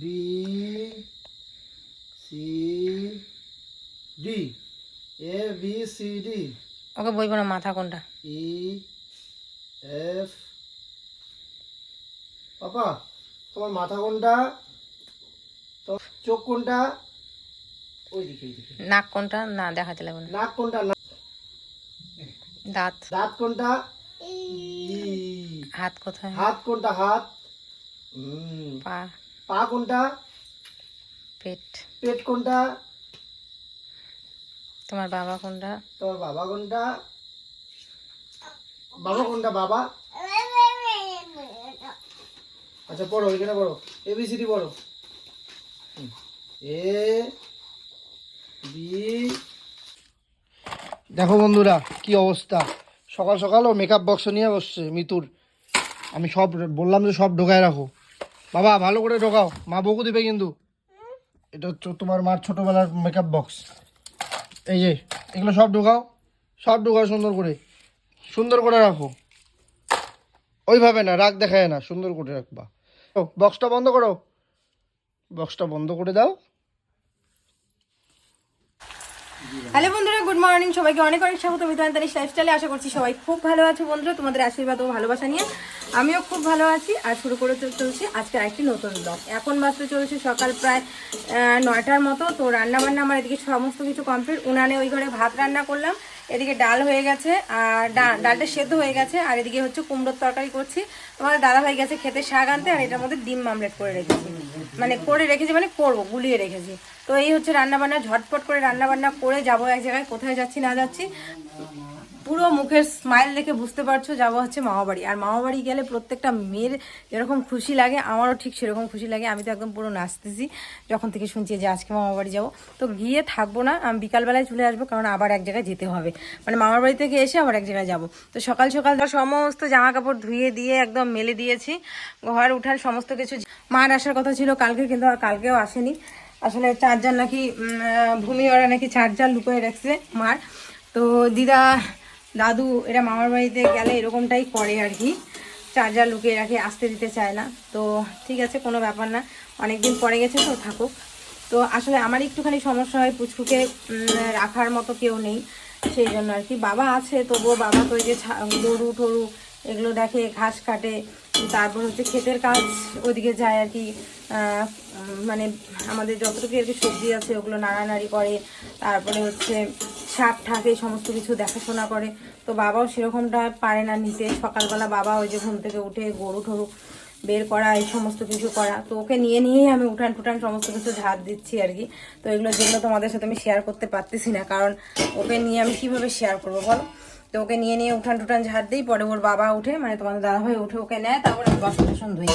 D C D A B C D. Okay বলব না মাথা কোনটা? E F. পাপা তোমার মাথা কোনটা? তো চোখ কোনটা? ওইদিকে নাক কোনটা? না দেখাতে লাগবে না। নাক কোনটা? না। দাঁত। দাঁত কোনটা? হাত কোথায়? হাত কোনটা? হাত। পা। পা কোনটা? পেট। পেট কোনটা? তোমার বাবা কোনটা? তোমার বাবা কোনটা? বাবা কোনটা বাবা? আচ্ছা পড়ো এখানে পড়ো। এবিসিডি পড়ো। এ বি দেখো বন্ধুরা কি অবস্থা। সকাল সকাল ও মেকআপ বক্স নিয়ে বসছে মিতুর। আমি সব বললাম যে সব ঢোকায় রাখো। বাবা, ভালো করে ঢোকাও। মা বকু দিবে কিন্তু। এটা হচ্ছে তোমার মার ছোটবেলার মেকআপ বক্স এই যে, এগুলো সব ঢোকাও। সব ঢোকাও সুন্দর করে। সুন্দর করে রাখো। ওইভাবে না, রাগ দেখায় না। সুন্দর করে রাখবা। বক্সটা বন্ধ করো। বক্সটা বন্ধ করে দাও। হ্যালো বন্ধুরা গুড মর্নিং সবাইকে অনেক অনেক স্বাগত। মিতান্তারিশ লাইফস্টাইলে আশা করছি সবাই খুব ভালো আছো বন্ধুরা। তোমাদের আশীর্বাদ ও ভালোবাসা নিয়ে আমিও খুব ভালো আছি। আর শুরু করে চল- চলছে আজকের একটি নতুন ব্লগ এখন বাসতে চলছে সকাল প্রায় নয়টার মতো। তো রান্নাবান্না আমার এদিকে সমস্ত কিছু কমপ্লিট উনানে ওই ঘরে ভাত রান্না করলাম। এদিকে ডাল হয়ে গেছে, আর ডালটা সেদ্ধ হয়ে গেছে, আর এদিকে হচ্ছে কুমড়োর তরকারি করছি। তোমাদের দাদা ভাই গেছে খেতে শাক আনতে, আর এটার মধ্যে ডিম মামলেট করে রেখেছি। মানে করে রেখেছি মানে করব, গুলিয়ে রেখেছি। তো এই হচ্ছে রান্নাবান্না, ঝটপট করে রান্নাবান্না করে যাব এক জায়গায়, কোথায় যাচ্ছি না যাচ্ছি। পুরো মুখের স্মাইল দেখে বুঝতে পারছ যাব হচ্ছে মামাবাড়ি। আর মামাবাড়ি গেলে প্রত্যেকটা মেয়ের যেরকম খুশি লাগে, আমারও ঠিক সেরকম খুশি লাগে। আমি তো একদম পুরো নাচতেছি যখন থেকে শুনছি যে আজকে মামাবাড়ি যাব। তো গিয়ে থাকব না, আমি বিকালবেলায় চলে আসব কারণ আবার এক জায়গায় যেতে হবে। মানে মামার বাড়ি থেকে এসে আবার এক জায়গায় যাব। তো সকাল সকাল সমস্ত জামা কাপড় ধুয়ে দিয়ে একদম মেলে দিয়েছি, ঘর উঠার সমস্ত কিছু। মার আসার কথা ছিল কালকে, কিন্তু আর কালকেও আসেনি। আসলে চার্জার নাকি ভূমি ওরা নাকি চার্জার লুকিয়ে রাখছে মার। তো দিদা দাদু, এরা মামার বাড়িতে গেলে এরকমটাই করে আর কি। চার্জার লুকিয়ে রাখে, আসতে দিতে চায় না। তো ঠিক আছে, কোনো ব্যাপার না। অনেক দিন পরে গেছে তো থাকুক। তো আসলে আমার একটুখানি সমস্যা হয়, পুচকুকে রাখার মতো কেউ নেই। সেই জন্য আর কি। বাবা আছে, তবুও বাবা তো ওই যে গরু টরু এগুলো দেখে, ঘাস কাটে। তারপর হচ্ছে ক্ষেতের কাজ ওইদিকে যায় আর কি। মানে আমাদের যতটুকু আর কি সবজি আছে, ওগুলো নাড়ানাড়ি করে, তারপরে হচ্ছে শাক ঠাক এই সমস্ত কিছু দেখাশোনা করে। তো বাবাও সেরকমটা পারে না নিতে। সকালবেলা বাবা ওই যে ঘুম থেকে উঠে গরু ঠরু বের করা, এই সমস্ত কিছু করা। তো ওকে নিয়ে নিয়েই আমি উঠান টুটান সমস্ত কিছু ঝাড় দিচ্ছি আর কি। তো এগুলো যেগুলো তোমাদের সাথে আমি শেয়ার করতে পারতেছি না, কারণ ওকে নিয়ে আমি কীভাবে শেয়ার করব বলো? তো ওকে নিয়ে নিয়ে উঠান টুটান ঝাড় দিই, পরে ওর বাবা উঠে মানে তোমাদের দাদা ভাই উঠে ওকে নেয়, তারপরে আমি বাসন টাসন ধুই।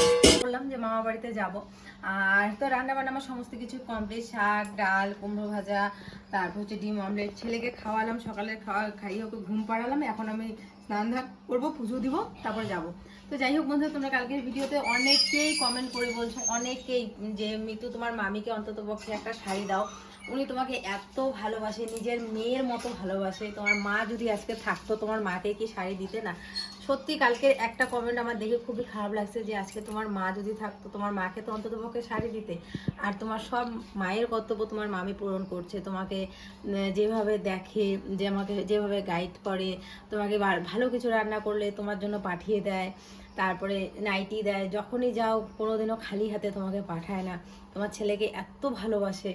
বললাম যে মামা বাড়িতে যাব। আর তো রান্না বান্না আমার সমস্ত কিছু কমপ্লিট শাক, ডাল, কুমড়ো ভাজা, তারপর হচ্ছে ডিম, অমলেট। ছেলেকে খাওয়ালাম, সকালে খাওয়া, খাইয়ে ওকে ঘুম পাড়ালাম। এখন আমি স্নান ধান করব, পুজো দিব, তারপর যাব। তো যাই হোক বন্ধু, তোমরা কালকের ভিডিওতে অনেকেই কমেন্ট করে বলছো অনেকেই যে মিতু তোমার মামিকে অন্তত পক্ষে একটা শাড়ি দাও। উনি তোমাকে এত ভালোবাসে, নিজের মেয়ের মতো ভালোবাসে। তোমার মা যদি আজকে থাকতো, তোমার মাকে কি শাড়ি দিতে না? সত্যি কালকে একটা কমেন্ট আমার দেখে খুবই খারাপ লাগছে যে আজকে তোমার মা যদি থাকতো, তোমার মাকে তো অন্তত পক্ষে শাড়ি দিতে। আর তোমার সব মায়ের কর্তব্য তোমার মামি পূরণ করছে। তোমাকে যেভাবে দেখে, যে আমাকে যেভাবে গাইড করে, তোমাকে ভালো কিছু রান্না করলে তোমার জন্য পাঠিয়ে দেয়। তারপরে নাইটি দেয় যখনই যাও কোনোদিনও খালি হাতে তোমাকে পাঠায় না। তোমার ছেলেকে এত ভালোবাসে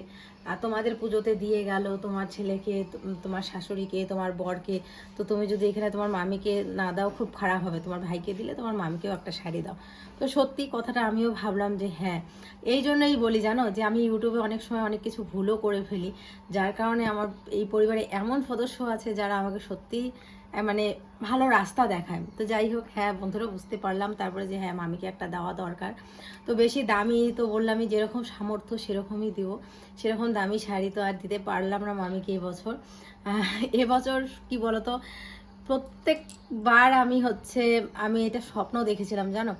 আর তোমাদের পুজোতে দিয়ে গেল তোমার ছেলেকে তোমার শাশুড়িকে তোমার বরকে। তো তুমি যদি এখানে তোমার মামিকে না দাও খুব খারাপ হবে। তোমার ভাইকে দিলে তোমার মামিকেও একটা শাড়ি দাও। তো সত্যি কথাটা আমিও ভাবলাম যে হ্যাঁ এই জন্যই বলি জানো যে আমি ইউটিউবে অনেক সময় অনেক কিছু ভুলও করে ফেলি। যার কারণে আমার এই পরিবারে এমন সদস্য আছে যারা আমাকে সত্যি আহ, মানে ভালো রাস্তা দেখায়। তো যাই হোক হ্যাঁ বন্ধুরা, বুঝতে পারলাম। তারপরে যে হ্যাঁ মামিকে একটা দেওয়া দরকার। তো বেশি দামি তো বললামই, যেরকম সামর্থ্য সেরকমই দিব সেরকম দামি শাড়ি তো আর দিতে পারলাম না মামিকে এবছর এবছর কি বলতো, প্রত্যেকবার আমি হচ্ছে, আমি এটা স্বপ্ন দেখেছিলাম, জানো?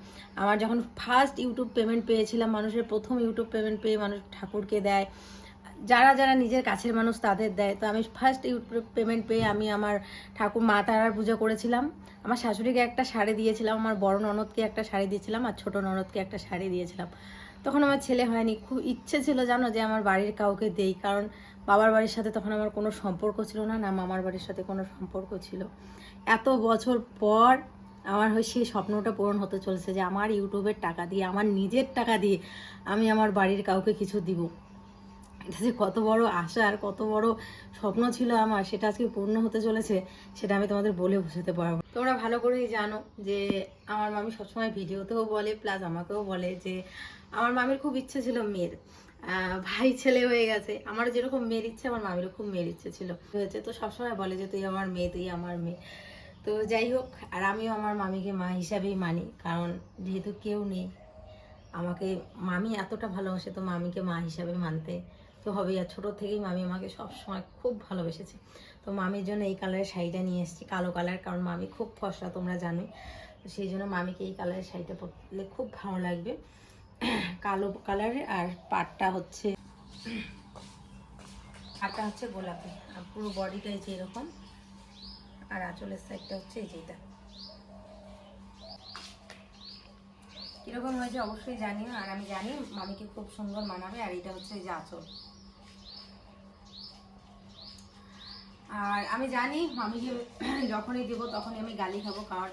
আমার যখন ফার্স্ট ইউটিউব পেমেন্ট পেয়েছিলাম, মানুষের প্রথম ইউটিউব পেমেন্ট পেয়ে মানুষ ঠাকুরকে দেয়। যারা যারা নিজের কাছের মানুষ তাদের দেয়। তো আমি ফার্স্ট ইউটিউব পেমেন্ট পেয়ে আমি আমার ঠাকুর মা তারার পুজো করেছিলাম। আমার শাশুড়িকে একটা শাড়ি দিয়েছিলাম, আমার বড় ননদকে একটা শাড়ি দিয়েছিলাম আর ছোট ননদকে একটা শাড়ি দিয়েছিলাম। তখন আমার ছেলে হয়নি। খুব ইচ্ছে ছিল জানো যে আমার বাড়ির কাউকে দেই, কারণ বাবার বাড়ির সাথে তখন আমার কোনো সম্পর্ক ছিল না না মামার বাড়ির সাথে কোনো সম্পর্ক ছিল। এত বছর পর আমার হয় সেই স্বপ্নটা পূরণ হতে চলেছে যে আমার ইউটিউবের টাকা দিয়ে, আমার নিজের টাকা দিয়ে আমি আমার বাড়ির কাউকে কিছু দিব। এটা যে কত বড় আশা আর কত বড় স্বপ্ন ছিল আমার, সেটা আজকে পূর্ণ হতে চলেছে, সেটা আমি তোমাদের বলে বোঝাতে পারব। তোমরা ভালো করেই জানো যে আমার মামি সবসময় ভিডিওতেও বলে প্লাস আমাকেও বলে যে আমার মামির খুব ইচ্ছে ছিল মেয়ের। ভাই ছেলে হয়ে গেছে, আমার যেরকম মেয়ের ইচ্ছে, আমার মামিরও খুব মেয়ের ইচ্ছে ছিল। হয়েছে তো সবসময় বলে যে তুই আমার মেয়ে, তুই আমার মেয়ে। তো যাই হোক, আর আমিও আমার মামিকে মা হিসাবেই মানি, কারণ যেহেতু কেউ নেই, আমাকে মামি এতটা ভালোবাসে, তো মামিকে মা হিসাবে মানতে তো হবে। আর ছোটো থেকেই মামি আমাকে সব সময় খুব ভালোবেসেছে। তো মামির জন্য এই কালারের শাড়িটা নিয়ে এসেছি, কালো কালার কারণ মামি খুব ফসা তোমরা জানোই তো সেই জন্য মামিকে এই কালারের শাড়িটা পরলে খুব ভালো লাগবে। কালো কালারের আর পাটটা হচ্ছে পাটটা হচ্ছে গোলাপি। আর পুরো বডিটা এই যে এরকম। আর আঁচলের সাইডটা হচ্ছে এই যেটা কীরকম হয়েছে অবশ্যই জানিও। আর আমি জানি মামিকে খুব সুন্দর মানাবে। আর এটা হচ্ছে এই যে আঁচল। আর আমি জানি মামিকে যখনই দেবো তখনই আমি গালি খাব, কারণ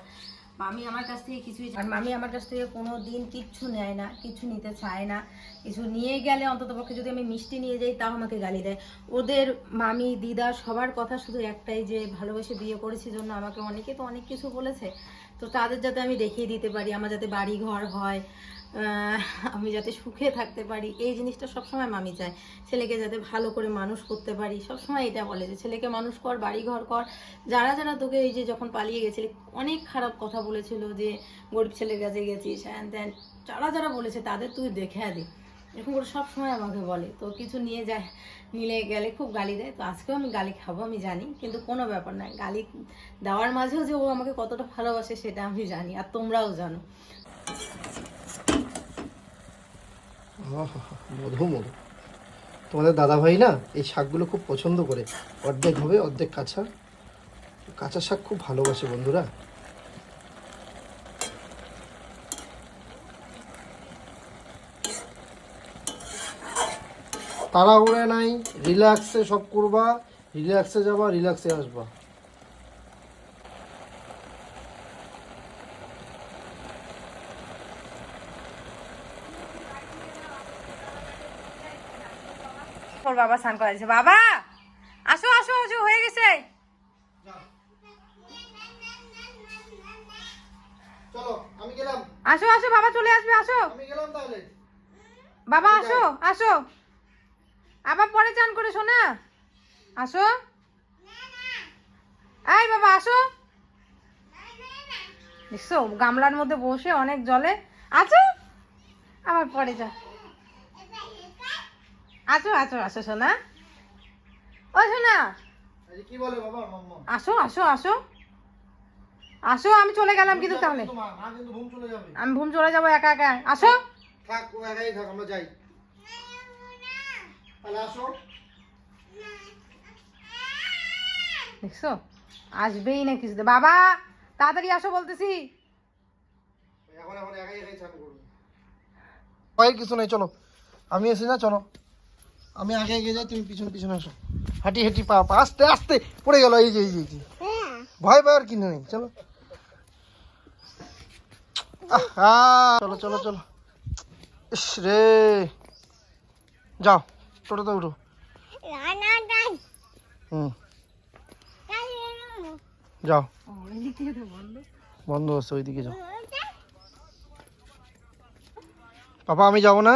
মামি আমার কাছ থেকে কিছুই আর মামি আমার কাছ থেকে কোনো দিন কিচ্ছু নেয় না, কিছু নিতে চায় না। কিছু নিয়ে গেলে অন্তত পক্ষে যদি আমি মিষ্টি নিয়ে যাই, তাও আমাকে গালি দেয়। ওদের মামি, দিদা সবার কথা শুধু একটাই যে ভালোবেসে বিয়ে করেছি জন্য আমাকে অনেকে তো অনেক কিছু বলেছে। তো তাদের যাতে আমি দেখিয়ে দিতে পারি, আমার যাতে বাড়ি ঘর হয় আমি যাতে সুখে থাকতে পারি, এই জিনিসটা সবসময় মামি চায়। ছেলেকে যাতে ভালো করে মানুষ করতে পারি, সবসময় এটা বলে যে, ছেলেকে মানুষ কর বাড়ি ঘর কর। যারা যারা তোকে এই যে যখন পালিয়ে গেছিলি, অনেক খারাপ কথা বলেছিল যে, গরিব ছেলের কাছে গেছিস হ্যান ত্যান যারা যারা বলেছে, তাদের তুই দেখে আদি এরকম করে সবসময় আমাকে বলে তো কিছু নিয়ে যায় নিলে গেলে খুব গালি দেয়। তো আজকেও আমি গালি খাব, আমি জানি, কিন্তু কোনো ব্যাপার নয় গালি দেওয়ার মাঝেও যে ও আমাকে কতটা ভালোবাসে, সেটা আমি জানি, আর তোমরাও জানো। মধু মধু তোমাদের দাদা ভাই না এই শাকগুলো খুব পছন্দ করে। অর্ধেক হবে, অর্ধেক কাঁচা। কাঁচা শাক খুব ভালোবাসে বন্ধুরা। তাড়াহুড়ে নাই, রিল্যাক্সে সব করবা, রিল্যাক্সে যাবা, রিল্যাক্সে আসবা। ওর বাবা স্নান করাইছে। বাবা আসো আসো আসো হয়ে গেছে। আসো আসো বাবা চলে আসবে আসো। বাবা আসো আসো। আবার পরে চান করে শোনা। আসো। এই বাবা আসো। দেখছ গামলার মধ্যে বসে অনেক জলে। আছো আবার পরে যা। আছো আছো আসো সোনা। ও সোনা। কি বলে বাবা আসো আসো আসো। আসো আমি চলে গেলাম কিন্তু তাহলে। আমি ঘুম চলে যাব একা একা। আসো। থাক ও একাই থাক আমরা যাই। তাহলে আসো। দেখছ? আসবেই না কিছুতে বাবা তাড়াতাড়ি আসো বলতেছি। এখন একাই একাই কিছু নেই চলো। আমি এসে না চলো। আমি আগে এগিয়ে যাই, তুমি পিছনে পিছনে আসো। হাঁটি হাঁটি, পা পা, আস্তে আস্তে, পড়ে গেল, এই যে এই যে এই যে। ভয় ভয়ের কিনে নেই, চলো। আহা, চলো চলো চলো। ইস রে। যাও, টোটোতে উঠো। হুম। যাও। বন্ধ হচ্ছে ওইদিকে যাও। পাপা, আমি যাব না?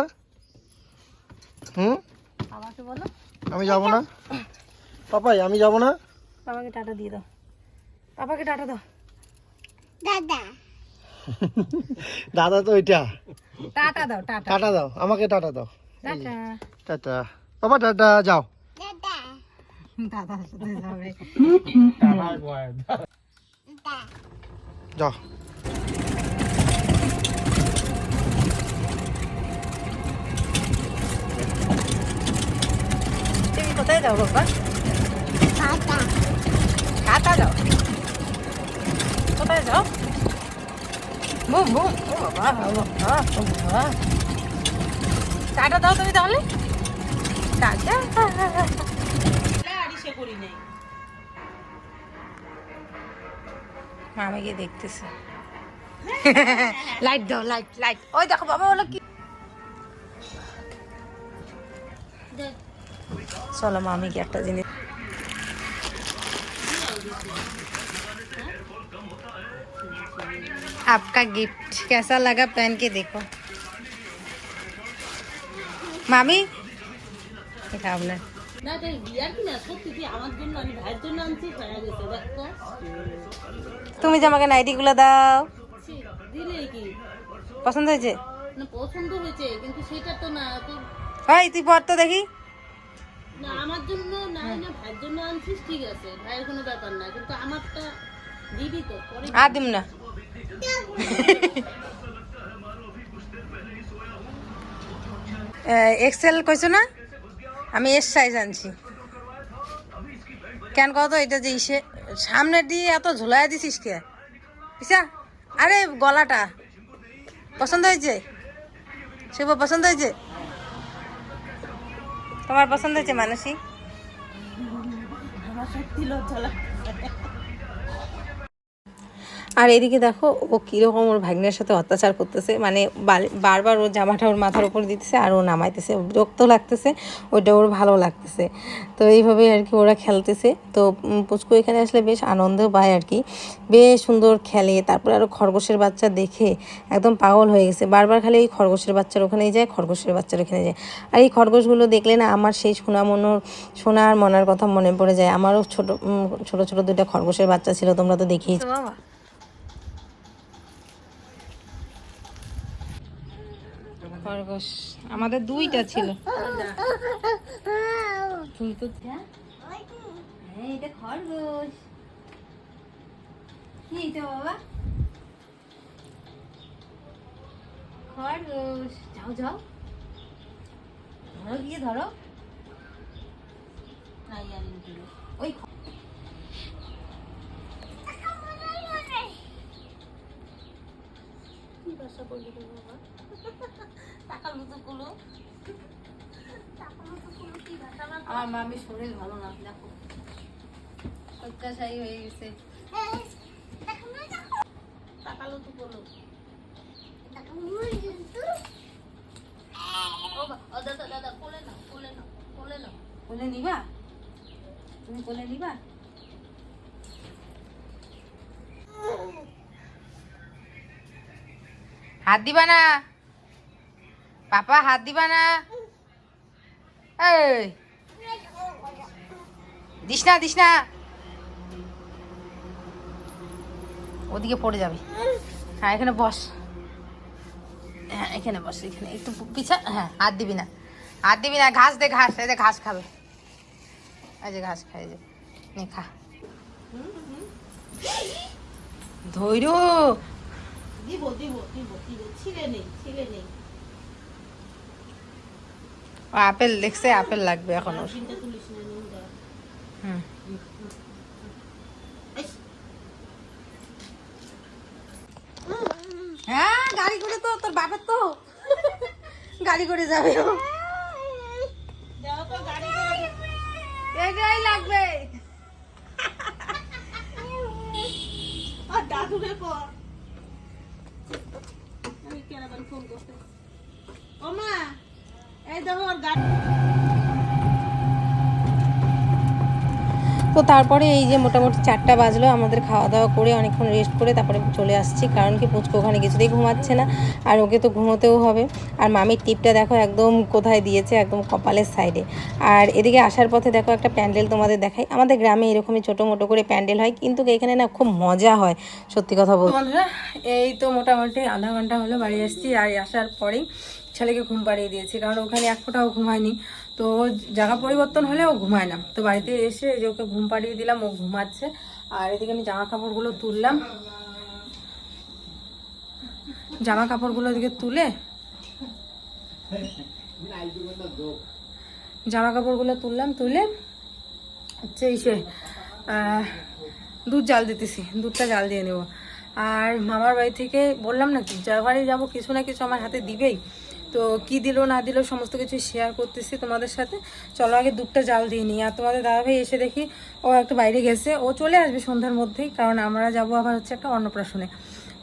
হুম? বাবাকে বলো। আমি যাব না। পাপাই আমি যাব না? বাবাকে টাটা দিয়ে দাও। বাবাকে টাটা দাও। দাদা। দাদা তো ওইটা। টাটা দাও টাটা। টাটা দাও আমাকে টাটা দাও। টাটা। টাটা। বাবা টাটা যাও। যাবে। যাও। কোথায় যাও বাবা টাটা যাও। কোথায় যাও? ও বাবা চাটা দাও তুমি তাহলে। টাটা মামাকে দেখতেছে। লাইট দাও লাইট লাইট ওই দেখো বাবা বলো কি চলো মামিকে একটা জিনিস आपका गिफ्ट कैसा लगा पहन के देखो মামি এটা আপনার না এটা বিয়ার কি না সত্যি কি আমার জন্য আমি ভাইয়ের জন্য আনছি হয়ে গেছে দেখো তুমি যে আমাকে নাইটিগুলো দাও ছি, দিলে কি পছন্দ হয়েছে না পছন্দ হয়েছে কিন্তু সেটা তো না তো ওই তুই পর তো দেখি না আমার জন্য না না ভাইয়ের জন্য আনছিস ঠিক আছে ভাইয়ের কোনো ব্যাপার না কিন্তু আমারটা দিবি তো পরে আর দিম না। এক্সেল কইছো না? আমি এস সাইজ আনছি। কেন কত এটা যে ইসে সামনে দিয়ে এত ঝুলাই দিছিস কে? পিসা আরে গলাটা পছন্দ হয়েছে? শুভ পছন্দ হয়েছে? তোমার পছন্দ হয়েছে মানসী? আমার আর এদিকে দেখো, ও কীরকম ওর ভাগ্নের সাথে অত্যাচার করতেছে। মানে বারবার ওর জামাটা ওর মাথার উপর দিতেছে আর ও নামাইতেছে। বিরক্ত লাগতেছে, ওইটা ওর ভালো লাগতেছে। তো এইভাবে আর কি ওরা খেলতেছে। তো পুচকু এখানে আসলে বেশ আনন্দ পায় আর কি। বেশ সুন্দর খেলে। তারপরে আরও খরগোশের বাচ্চা দেখে একদম পাগল হয়ে গেছে। বারবার খালি এই খরগোশের বাচ্চার ওখানেই যায়, খরগোশের বাচ্চার ওখানে যায়। আর এই খরগোশগুলো দেখলে না, আমার সেই সোনা মনোর সোনার মনার কথা মনে পড়ে যায়। আমারও ছোট ছোট ছোট দুইটা খরগোশের বাচ্চা ছিল, তোমরা তো দেখিয়েছো বাবা খরগোশ। আমাদের দুইটা ছিল। তুই তো হ্যাঁ এটা খরগোশ। কি এটা বাবা? খরগোশ। যাও যাও। ধরো গিয়ে ধরো। ওই কি ভাষা বলি বাবা? মতো আমার মামি শরীর ভালো না দেখো। হয়ে গেছে। তো বলো দাদা দাদা কোলে নাও কোলে কোলে কোলে নিবা? তুমি কোলে নিবা? হাত দিবা না? পাপা হাত দিবা না? দিস না দিস না। ওদিকে পড়ে যাবে। হ্যাঁ এখানে বস। হ্যাঁ এখানে বস, এখানে। একটু পিছা হ্যাঁ হাত দিবি না। হাত দিবি না, ঘাস দে, ঘাস, এই যে ঘাস খাবে। এই যে ঘাস খাই যে। নে, খা। ধৈর্য। দিব দিব দিব দিব। ছিলে নেই ছিলে নেই। আপেল দেখছে, আপেল লাগবে এখন। ওর হ্যাঁ গাড়ি করে তো, তোর বাপের তো। গাড়ি করে যাবে। এটাই লাগবে। করতে। ও মা। তো তারপরে এই যে মোটামুটি চারটা বাজলো আমাদের খাওয়া দাওয়া করে অনেকক্ষণ রেস্ট করে তারপরে চলে আসছি কারণ কি পুচকো ওখানে কিছুতেই ঘুমাচ্ছে না আর ওকে তো ঘুমোতেও হবে। আর মামির টিপটা দেখো একদম কোথায় দিয়েছে একদম কপালের সাইডে আর এদিকে আসার পথে দেখো একটা প্যান্ডেল তোমাদের দেখাই। আমাদের গ্রামে এরকমই ছোটো মোটো করে প্যান্ডেল হয় কিন্তু এখানে না খুব মজা হয় সত্যি কথা বলতে এই তো মোটামুটি আধা ঘণ্টা হলো বাড়ি আসছি আর আসার পরেই ছেলেকে ঘুম পাড়িয়ে দিয়েছি কারণ ওখানে এক ফোঁটাও ঘুমায়নি তো জায়গা পরিবর্তন হলে ও ঘুমায় না। তো বাড়িতে এসে যে ওকে ঘুম পাড়িয়ে দিলাম ও ঘুমাচ্ছে। আর এদিকে আমি জামা কাপড়গুলো তুললাম। জামা কাপড়গুলো এদিকে তুলে জামা কাপড়গুলো তুললাম তুলে হচ্ছে আহ, দুধ জাল দিতেছি দুধটা জাল দিয়ে নেব। আর মামার বাড়ি থেকে বললাম না কি যার বাড়ি যাব কিছু না কিছু আমার হাতে দিবেই। তো কি দিল, না দিল, সমস্ত কিছু শেয়ার করতেছি তোমাদের সাথে। চলো আগে দুধটা জাল দিয়ে নিই। আর তোমাদের দাদাভাই এসে দেখি ও একটু বাইরে গেছে। ও চলে আসবে সন্ধ্যার মধ্যেই কারণ আমরা যাব আবার হচ্ছে একটা অন্নপ্রাশনে।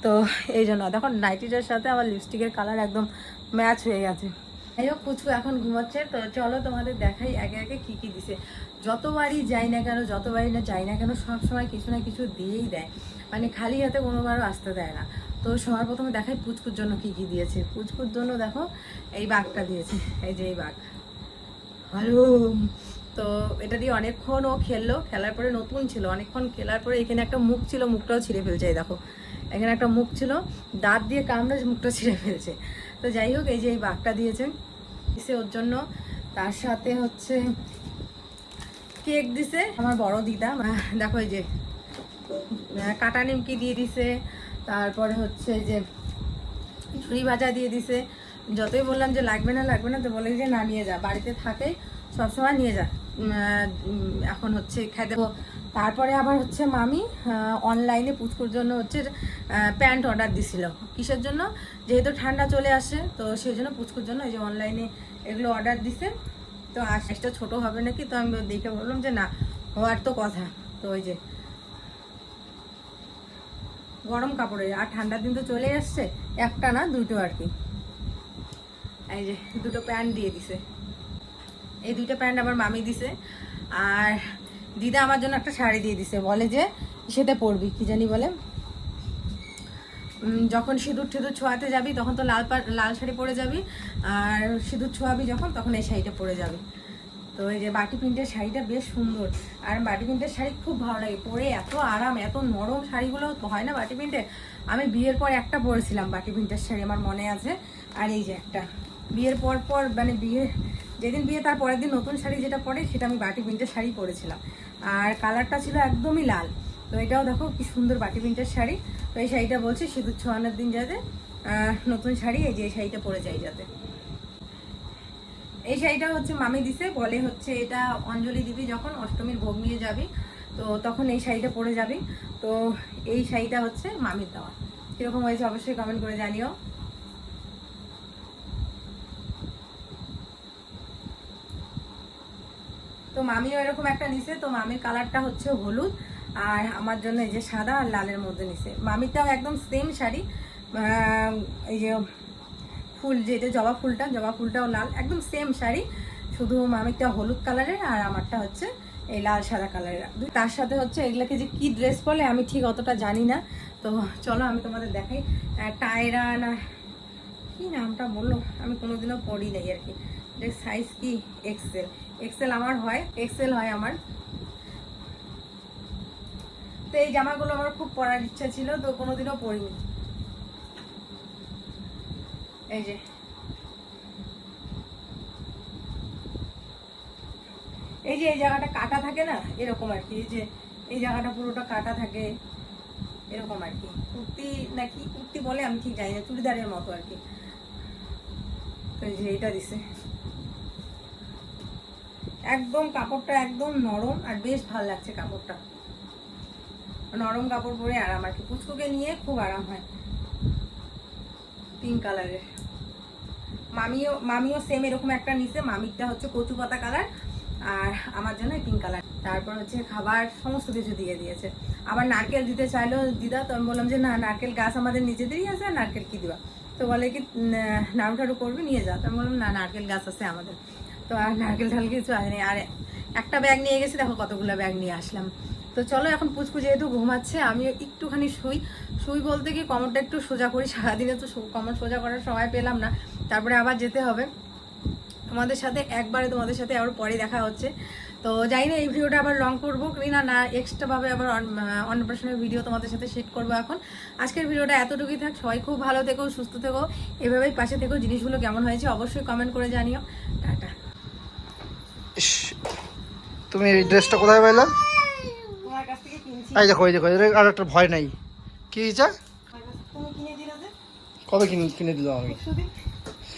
তো এই জন্য, দেখো নাইটিটার সাথে আমার লিপস্টিকের কালার একদম ম্যাচ হয়ে গেছে। যাই হোক কুচু এখন ঘুমাচ্ছে। তো চলো তোমাদের দেখাই একে একে কি কি দিছে। যতবারই যাই না কেন, যতবারই না যাই না কেন সব সময় কিছু না কিছু দিয়েই দেয়। মানে খালি হাতে কোনোবারও আসতে দেয় না। তো সবার প্রথমে দেখাই পুচকুর জন্য কি কি দিয়েছে। পুচকুর জন্য দেখো এই বাঘটা দিয়েছে, এই যে এই বাঘ। হ্যালো, তো এটা দিয়ে অনেকক্ষণ ও খেললো, খেলার পরে নতুন ছিল, অনেকক্ষণ খেলার পরে এখানে একটা মুখ ছিল, মুখটাও ছিঁড়ে ফেলছে, এই দেখো। এখানে একটা মুখ ছিল, দাঁত দিয়ে কামড়ে মুখটা ছিঁড়ে ফেলছে। তো যাই হোক, এই যে এই বাঘটা দিয়েছে। দিছে ওর জন্য। তার সাথে হচ্ছে কেক দিছে। আমার বড় দিদা দেখো এই যে কাটা নিমকি দিয়ে দিছে। তারপরে হচ্ছে যে ছুরি ভাজা দিয়ে দিছে। যতই বললাম যে লাগবে না লাগবে না, তো বলে যে না, নিয়ে যা। বাড়িতে থাকে, সবসময় নিয়ে যা। এখন হচ্ছে খেতে তারপরে আবার হচ্ছে মামি অনলাইনে পুচকুর জন্য হচ্ছে প্যান্ট অর্ডার দিছিল। কিসের জন্য? যেহেতু ঠান্ডা চলে আসে, তো সেই জন্য পুচকুর জন্য এই যে অনলাইনে এগুলো অর্ডার দিছে। তো আশটা ছোট হবে নাকি? তো আমি দেখে বললাম যে না, হওয়ার তো কথা। তো ওই যে গরম কাপড়ের আর ঠান্ডার দিন তো চলে আসছে, একটা না, দুটো আর কি। এই যে, দুটো প্যান্ট দিয়ে দিছে। এই দুটো প্যান্ট আমার মামি দিছে। আর দিদা আমার জন্য একটা শাড়ি দিয়ে দিছে। বলে যে, সেটা পরবি, কি জানি বলে। যখন সিঁদুর টিঁদুর ছোঁয়াতে যাবি, তখন তো লাল লাল শাড়ি পরে যাবি। আর সিঁদুর ছোঁয়াবি যখন, তখন এই শাড়িটা পরে যাবি। তো এই যে বাটি প্রিন্টের শাড়িটা বেশ সুন্দর। আর বাটি প্রিন্টের শাড়ি খুব ভালো লাগে। পরে এত আরাম, এত নরম শাড়িগুলো হয় না বাটি প্রিন্টে? আমি বিয়ের পর একটা পরেছিলাম বাটি প্রিন্টের শাড়ি, আমার মনে আছে। আর এই যে একটা। বিয়ের পর পর মানে বিয়ে, যেদিন বিয়ে তার পরের দিন নতুন শাড়ি যেটা পরে, সেটা আমি বাটি প্রিন্টের শাড়ি পরেছিলাম। আর কালারটা ছিল একদমই লাল। তো এটাও দেখো কি সুন্দর বাটি প্রিন্টের শাড়ি। তো এই শাড়িটা বলছি সিঁদুর ছোঁয়ানোর দিন যাতে নতুন শাড়ি এই যে শাড়িটা পরে যাই যাতে। এই শাড়িটা হচ্ছে মামি দিছে, বলে হচ্ছে এটা অঞ্জলি দিবি যখন অষ্টমীর ভোগ নিয়ে যাবি, তো তখন এই শাড়িটা পরে যাবি। তো এই শাড়িটা হচ্ছে মামির দেওয়া। কীরকম হয়েছে অবশ্যই কমেন্ট করে জানিও। তো মামিও এরকম একটা নিছে, তো মামির কালারটা হচ্ছে হলুদ, আর আমার জন্য এই যে সাদা আর লালের মধ্যে নিছে। মামিরটাও একদম সেম শাড়ি এই যে ফুল যেটা জবা ফুলটা, জবা ফুলটাও লাল, একদম সেম শাড়ি, শুধু মামিরটা হলুদ কালারের আর আমারটা হচ্ছে এই লাল সাদা কালারের। তার সাথে হচ্ছে এগুলোকে যে কি ড্রেস বলে আমি ঠিক অতটা জানি না। তো চলো আমি তোমাদের দেখাই। টায়রা না, কি নামটা বলল? আমি কোনোদিনও পড়ি নাই আর কি। সাইজ কি? এক্সেল এক্সেল আমার হয় এক্সেল হয় আমার। তো এই জামাগুলো আমার খুব পরার ইচ্ছা ছিল, তো কোনোদিনও পরিনি। এই যে। এই যে এই জায়গাটা কাটা থাকে না, এরকম আর কি, এই যে এই জায়গাটা পুরোটা কাটা থাকে, এরকম আর কি। কুর্তি নাকি, কুর্তি বলে আমি ঠিক জানি না, চুড়িদারের মতো আর কি। তো যে এটা দিছে। একদম কাপড়টা একদম নরম আর বেশ ভালো লাগছে কাপড়টা। নরম কাপড় পরে আরাম আর কি। পুচকুকে নিয়ে খুব আরাম হয়। পিঙ্ক কালারের। মামিও মামিও সেম এরকম একটা নিছে। মামিরটা হচ্ছে কচু পাতা কালার আর আমার জন্য পিঙ্ক কালার তারপর হচ্ছে খাবার সমস্ত কিছু দিয়ে দিয়েছে। আবার নারকেল দিতে চাইলো দিদা, তো আমি বললাম যে, না, নারকেল গাছ আমাদের নিজেদেরই আছে, আর নারকেল কি দিবা? তো বলে কি নাড়ু টাড়ু করবি, নিয়ে যা। তো আমি বললাম, না, নারকেল গাছ আছে আমাদের। তো আর নারকেল ঠাল কিছু আসেনি আর একটা ব্যাগ নিয়ে গেছি, দেখো কতগুলো ব্যাগ নিয়ে আসলাম। তো চলো এখন পুচকু যেহেতু ঘুমাচ্ছে, আমিও একটুখানি শুই। শুই বলতে কি, কমরটা একটু সোজা করি, সারাদিনে তো কমর সোজা করার সময় পেলাম না। তারপরে আবার যেতে হবে। তোমাদের সাথে একবারে তোমাদের সাথে আবার পরে দেখা হচ্ছে। তো জানি না এই ভিডিওটা আবার লং করব কিনা না এক্সট্রাভাবে আবার অন- অন্নপ্রাশনের ভিডিও তোমাদের সাথে শেয়ার করব এখন। আজকের ভিডিওটা এতটুকুই থাক সবাই খুব ভালো থেকো সুস্থ থেকো। এভাবেই পাশে থেকো জিনিসগুলো কেমন হয়েছে অবশ্যই কমেন্ট করে জানিও। টাটা। তুমি এই ড্রেসটা কোথায় পাইলা? তোমার কাছ থেকে কিনছি। এই দেখো এই দেখো এর আর একটা ভয় নাই। কি হয়েছে? তোমার কাছ থেকে তুমি কিনে দিলে যে? কবে কিনে কিনে দিল আমি সুদি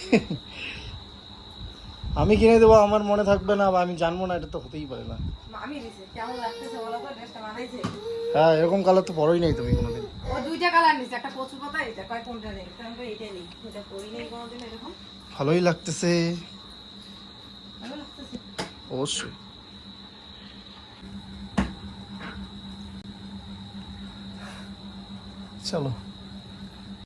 আমি কিনে দেবো আমার মনে থাকবে না বা আমি জানব না এটা তো হতেই পারে না। হ্যাঁ এরকম কালার তো পরোই নাই তুমি কোনোদিন। ও দুইটা কালার নিছে একটা কচু পাতা এটা কয় কোনটা নেই তো এইটাই নেই এটা পরি নেই কোনোদিন এরকম। ভালোই লাগতেছে। অবশ্যই। চলো।